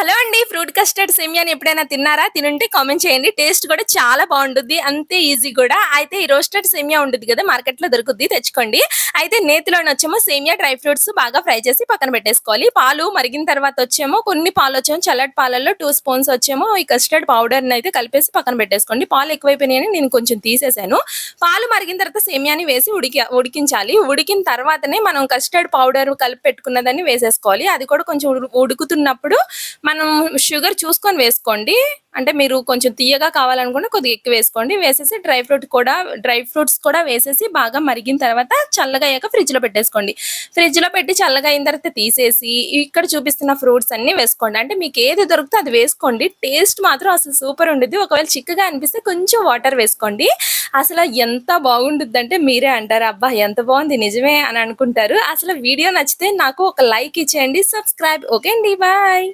Hello అండి fruit custard సేమియాని ఎప్పుడైనా తిన్నారా? తినుంటే కామెంట్ చేయండి. టేస్ట్ కూడా చాలా బాగుంటుంది అంతే ఈజీ కూడా. అయితే ఈ రోస్టెడ్ సేమియా ఉంటుంది కదా మార్కెట్లో దొరుకుద్ది తెచ్చుకోండి. అయితే నేతిలోనే వచ్చేమో సేమియా డ్రై ఫ్రూట్స్ బాగా ఫ్రై చేసి పక్కన పెట్టేసుకోవాలి. పాలు మరిగిన తర్వాత వచ్చేమో కొన్ని పాలు వచ్చేమో చల్లటి పాలల్లో టూ స్పూన్స్ వచ్చేమో ఈ కస్టర్డ్ పౌడర్ని అయితే కలిపేసి పక్కన పెట్టేసుకోండి. పాలు ఎక్కువైపోయినాయని నేను కొంచెం తీసేసాను. పాలు మరిగిన తర్వాత సేమియాని వేసి ఉడికి ఉడికించాలి. ఉడికిన తర్వాతనే మనం కస్టర్డ్ పౌడర్ కలిపి పెట్టుకున్నదాన్ని వేసేసుకోవాలి. అది కూడా కొంచెం ఉడుకుతున్నప్పుడు మనం షుగర్ చూసుకొని వేసుకోండి. అంటే మీరు కొంచెం తీయగా కావాలనుకుంటే కొద్దిగా ఎక్కువ వేసుకోండి. వేసేసి డ్రై ఫ్రూట్ కూడా డ్రై ఫ్రూట్స్ కూడా వేసేసి బాగా మరిగిన తర్వాత చల్లగా అయ్యాక ఫ్రిడ్జ్లో పెట్టేసుకోండి. ఫ్రిడ్జ్లో పెట్టి చల్లగా అయిన తర్వాత తీసేసి ఇక్కడ చూపిస్తున్న ఫ్రూట్స్ అన్నీ వేసుకోండి. అంటే మీకు ఏది దొరికితే అది వేసుకోండి. టేస్ట్ మాత్రం అసలు సూపర్ ఉండేది ఒకవేళ చిక్కగా అనిపిస్తే కొంచెం వాటర్ వేసుకోండి. అసలు ఎంత బాగుంటుంది అంటే మీరే అంటారు. అబ్బా ఎంత బాగుంది నిజమే అని అనుకుంటారు. అసలు వీడియో నచ్చితే నాకు ఒక లైక్ ఇచ్చేయండి. సబ్స్క్రైబ్ ఓకే అండి. బాయ్